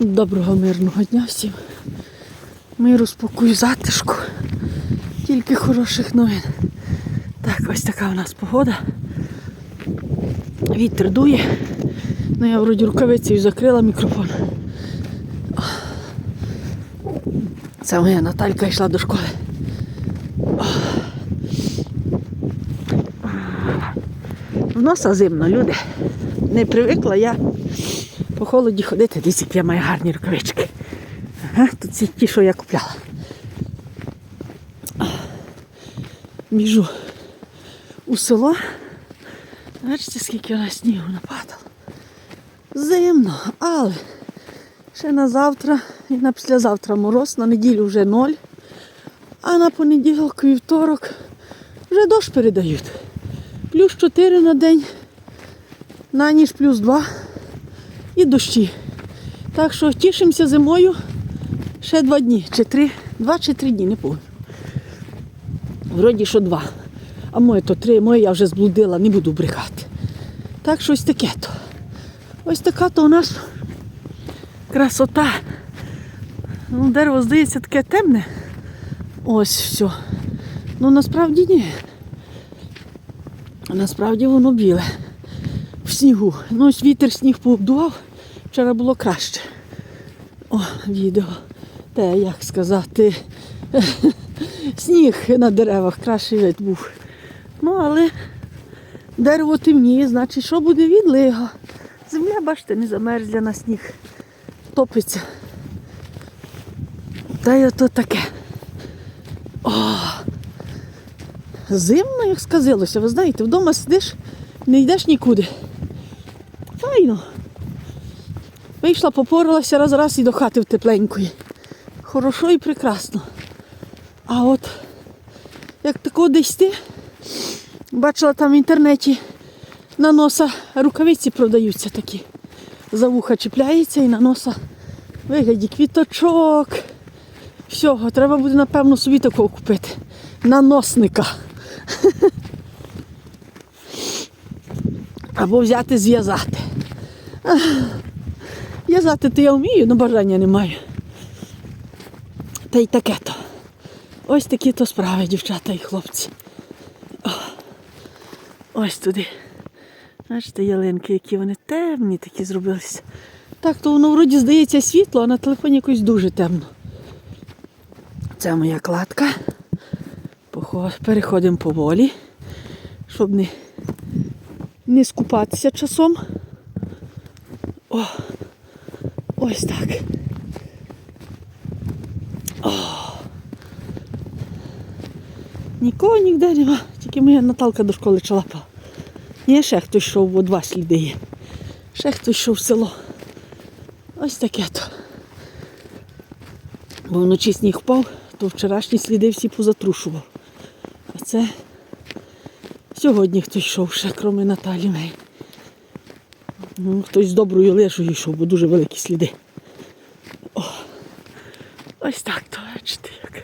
Доброго мирного дня всім. Миру, спокою, затишку. Тільки хороших новин. Так, ось така у нас погода. Вітер дує. Ну я вроді рукавицею закрила мікрофон. Це моя Наталька йшла до школи. В носа зимно, люди. Не привикла я по холоді ходити, дивіться, які я маю гарні рукавички. Ага, тут ці ті, що я купляла. Біжу у село. Бачите, скільки нас снігу нападало. Зимно, але ще на завтра і на післязавтра мороз, на неділю вже ноль, а на понеділок, вівторок вже дощ передають. Плюс 4 на день, на ніж плюс 2 і дощі. Так що тішимося зимою ще два дні, чи три, два чи три дні, не пам'ятаю. Вроді, що два. А моє то три, моє я вже зблудила, не буду брехати. Так що ось таке то. Ось така то у нас красота. Ну, дерево здається таке темне. Ось все. Ну насправді ні. Насправді воно біле. В снігу. Ну, ось вітер сніг пообдував. Вчора було краще. О, відео. Те, як сказати, сніг на деревах кращий вид був. Ну, але дерево темніє, значить, що буде відлига. Земля, бачите, не замерзла на сніг. Топиться. Та й ото таке. О! Зимно, як сказалося, ви знаєте, вдома сидиш, не йдеш нікуди. Файно. Вийшла, попоралася раз раз і до хати в тепленької. Хорошо і прекрасно. А от як тако десь ти, бачила там в інтернеті на носа рукавиці продаються такі. За вуха чіпляється і на носа вигляді квіточок. Всього, треба буде, напевно, собі такого купити. Наносника. Або взяти зв'язати. В'язати то я вмію, але бажання не маю. Та й таке то. Ось такі то справи, дівчата і хлопці. О, ось туди. Бачите, ялинки, які вони темні такі зробилися. Так, то воно вроді здається світло, а на телефоні якось дуже темно. Це моя кладка. Переходимо поволі, щоб не, не скупатися часом. О, ось так. О. Нікого ніде нема, тільки моя Наталка до школи чалапала. Ні, ще хтось йшов, бо два сліди є. Ще хтось йшов в село. Ось таке то. Бо вночі сніг впав, то вчорашні сліди всі позатрушував. А це сьогодні хтось йшов ще, крім Наталі Мей. Ну, хтось з доброю лишою йшов, бо дуже великі сліди. О, ось так то, бачите, як.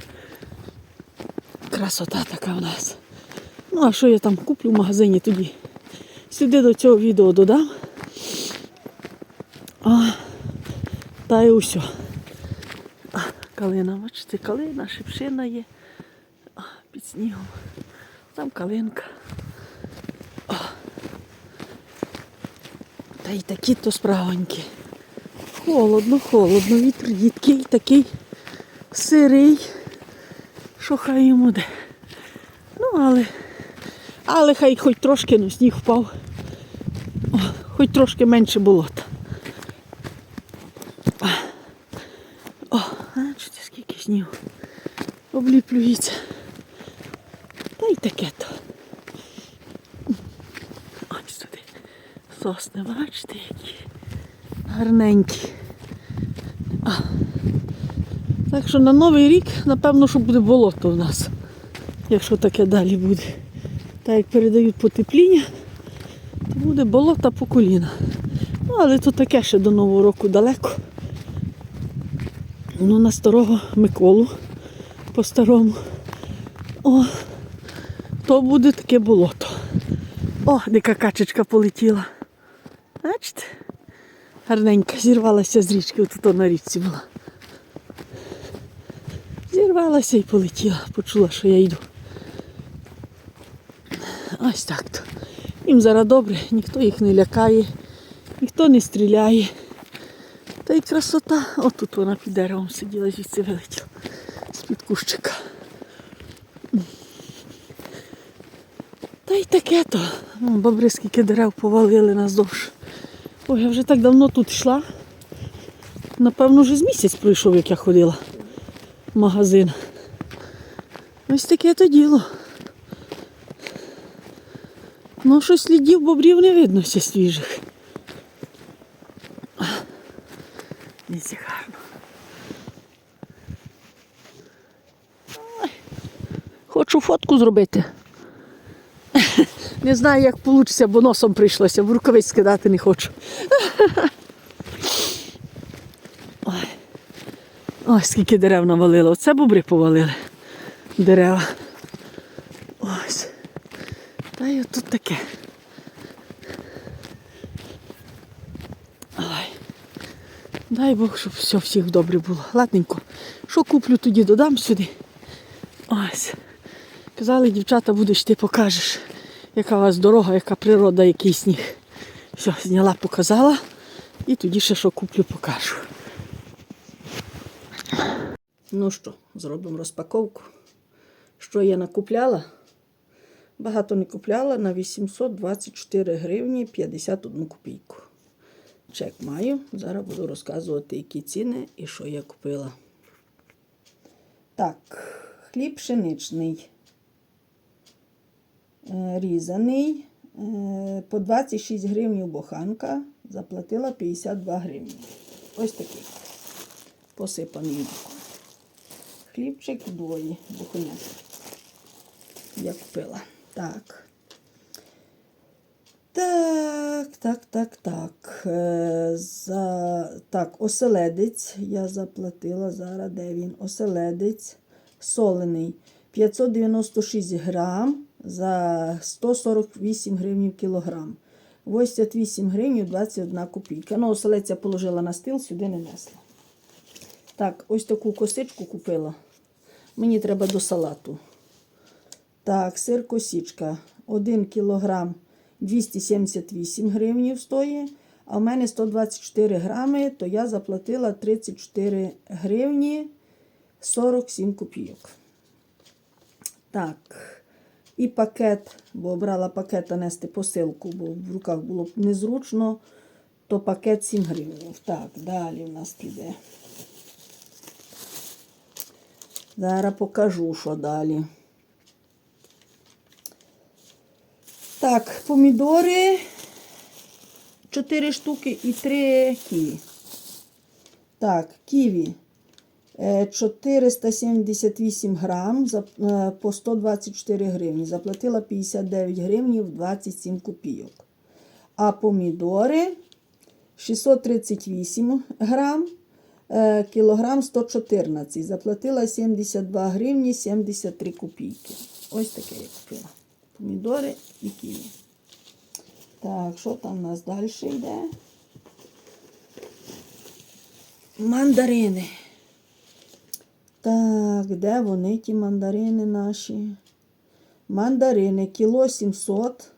Красота така в нас. Ну, а що я там куплю в магазині тоді? Сюди до цього відео додам. А, та й усе. А, Калина, бачите, калина, шипшина є. А, під снігом. Там калинка. Та й такі то справонькі. Холодно, холодно, вітер їдкий, такий сирий, що хай йому де. Ну, але, але хай хоч трошки ну, сніг впав. О, хоч трошки менше болота. О, бачите, скільки снігу. Обліплюється. Та й таке то. Ось туди. Сосни, бачите, які гарненькі. А. Так що на Новий рік, напевно, що буде болото у нас, якщо таке далі буде. Так як передають потепління, то буде болото по коліна. Ну, але то таке ще до Нового року далеко. Ну, на старого Миколу по-старому. О, то буде таке болото. О, дика качечка полетіла. Бачите? Гарненька, зірвалася з річки, тут на річці була. Зірвалася і полетіла, почула, що я йду. Ось так то. Їм зараз добре, ніхто їх не лякає, ніхто не стріляє. Та й красота. Отут вона під деревом сиділа, звідси вилетіла з-під кущика. Та й таке то. Бобри скільки дерев повалили наздовж. Ой, я вже так давно тут йшла. Напевно, вже з місяць пройшов, як я ходила в магазин. Ось таке то діло. Ну, що слідів бобрів не видно ще свіжих. Дивіться гарно. Хочу фотку зробити. Не знаю, як вийде, бо носом прийшлося, в рукавиць скидати не хочу. Ой. Ой, скільки дерев навалило. Оце бобри повалили. Дерева. Ось. Та й отут таке. Ой. Дай Бог, щоб все всіх добре було. Ладненько. Що куплю, тоді додам сюди. Ось. Казали, дівчата, будеш, ти покажеш, яка у вас дорога, яка природа, який сніг. Все, зняла, показала. І тоді ще що куплю, покажу. Ну що, зробимо розпаковку. Що я накупляла? Багато не купляла на 824 гривні 51 копійку. Чек маю. Зараз буду розказувати, які ціни і що я купила. Так, хліб пшеничний. Е, Різаний. Е, По 26 гривень буханка. Заплатила 52 гривні. Ось такий. Посипаний. Хлібчик двоє, буханяк. Я купила. Так. Так, так, так, так. Е, За... Так, оселедець я заплатила зараз, де він? Оселедець солений. 596 грам за 148 гривень кілограм. 88 гривень 21 копійка. Ну, оселедця я положила на стіл, сюди не несла. Так, ось таку косичку купила. Мені треба до салату. Так, сир косічка. 1 кілограм 278 гривень стоїть. А в мене 124 грами, то я заплатила 34 гривні 47 копійок. Так. І пакет, бо брала пакет а нести посилку, бо в руках було б незручно, то пакет 7 гривень. Так, далі в нас піде. Зараз покажу, що далі. Так, помідори 4 штуки і 3 ківі. Так, ківі 478 грам за, е, по 124 гривні. Заплатила 59 гривень 27 копійок. А помідори 638 грам, е, кілограм 114. Заплатила 72 гривні 73 копійки. Ось таке я купила. Помідори і ківі. Так, що там у нас далі йде? Мандарини. Так, де вони, ті мандарини наші? Мандарини, кіло 700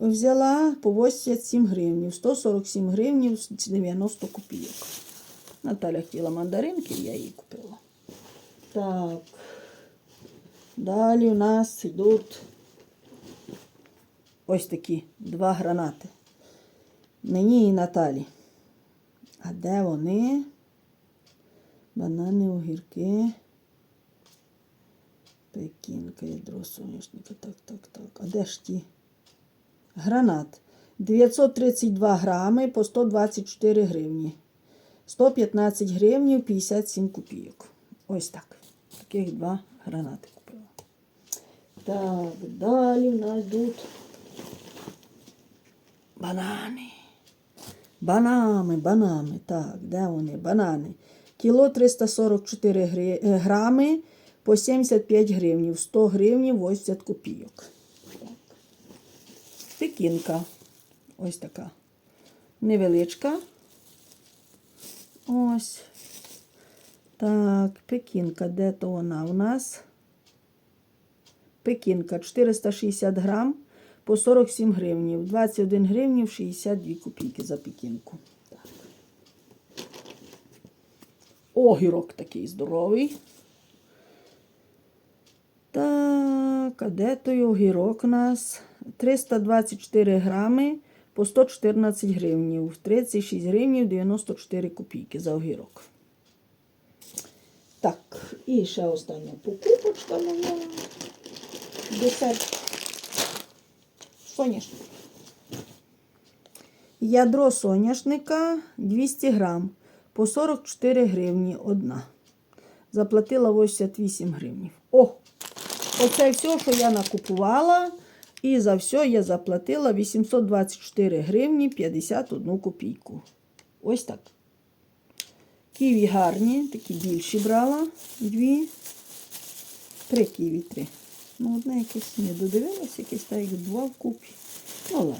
взяла по 87 гривень, 147 гривень 90 копійок. Наталя хотіла мандаринки, я її купила. Так. Далі у нас йдуть ось такі два гранати. Мені і Наталі. А де вони? Банани, огірки. Пекінка, ядро соняшника. Так, так, так. А де ж ті? Гранат. 932 грами по 124 гривні. 115 гривнів 57 копійок. Ось так. Таких два гранати купила. Так, далі в нас йдуть банани. Банами, банами. Так, де вони? Банани. Кіло 344 е, грами по 75 гривнів. 100 гривнів 80 копійок. Так. Пекінка. Ось така. Невеличка. Ось. Так, пекінка, де то вона у нас? Пекінка 460 грам по 47 гривнів. 21 гривнів 62 копійки за пекінку. Огірок такий здоровий. Так, а огірок у нас? 324 грами по 114 гривнів. 36 гривнів 94 копійки за огірок. Так, і ще остання покупочка моя. Десерт. Соняшник. Ядро соняшника 200 грам по 44 гривні одна. Заплатила 88 гривнів. О! Оце все, що я накупувала. І за все я заплатила 824 гривні 51 копійку. Ось так. Ківі гарні, такі більші брала. Дві. Три ківі, три. Ну, одне якесь не додивилась, якесь так як два вкупі. Ну, ладно.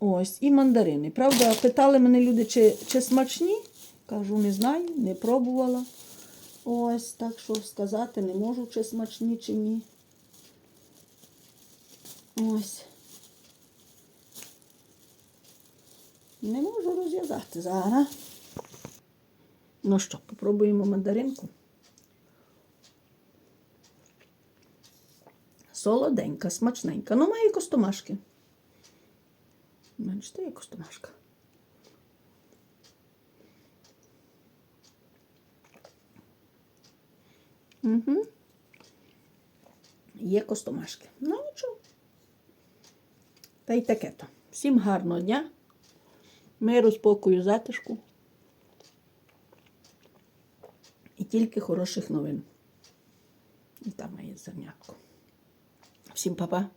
Ось, і мандарини. Правда, питали мене люди, чи, чи смачні. Кажу, не знаю, не пробувала. Ось, так що сказати не можу, чи смачні, чи ні. Ось. Не можу розв'язати зараз. Ну що, попробуємо мандаринку. Солоденька, смачненька. Ну, має костомашки. Бачите, є костомашка. Угу. Є костомашки. Ну, нічого. Та й таке то. Всім гарного дня. Миру, спокою, затишку. І тільки хороших новин. І там моє зернятко. Всім па-па.